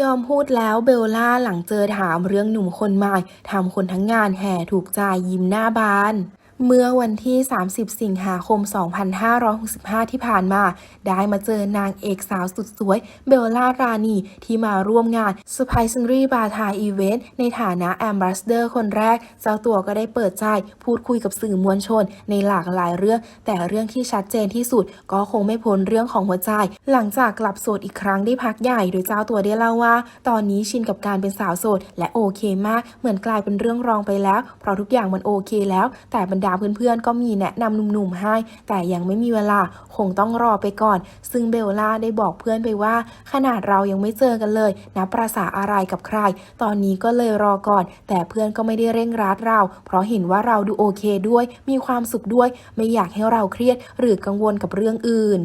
ยอมพูดแล้วเบลล่าหลังเจอถามเรื่องหนุ่มคนใหม่ทำคนทั้งงานแห่ถูกใจยิ้มหน้าบาน เมื่อวันที่ 30 สิงหาคม 2565 ที่ผ่านมา ได้มาเจอนางเอกสาวสุดสวย เบลล่ารานีที่มาร่วมงาน s u r p r i s e r y บาทาอีเวนต์ในฐานะแอมบ s สเดอร์คนแรก เจ้าตัวก็ได้เปิดใจ พูดคุยกับสื่อมวลชน ในหลากหลายเรื่อง แต่เรื่องที่ชัดเจนที่สุด ก็คงไม่พ้นเรื่องของหัวใจ หลังจากกลับโสดอีกครั้งได้พักใหญ่ โดยเจ้าตัวได้เล่าว่า ตอนนี้ชินกับการเป็นสาวโสด และโอเคมาก เหมือนกลายเป็นเรื่องรองไปแล้ว เพราะทุกอย่างมันโอเคแล้ว แต่บรรดาเพื่อนๆ ก็มีแนะนำหนุ่มๆให้ แต่ยังไม่มีเวลาคงต้องรอไปก่อน ซึ่งเบลล่าได้บอกเพื่อนไปว่า ขนาดเรายังไม่เจอกันเลยนะประสาอะไรกับใคร ตอนนี้ก็เลยรอก่อน แต่เพื่อนก็ไม่ได้เร่งรัดเรา เพราะเห็นว่าเราดูโอเคด้วย มีความสุขด้วย ไม่อยากให้เราเครียด หรือกังวลกับเรื่องอื่น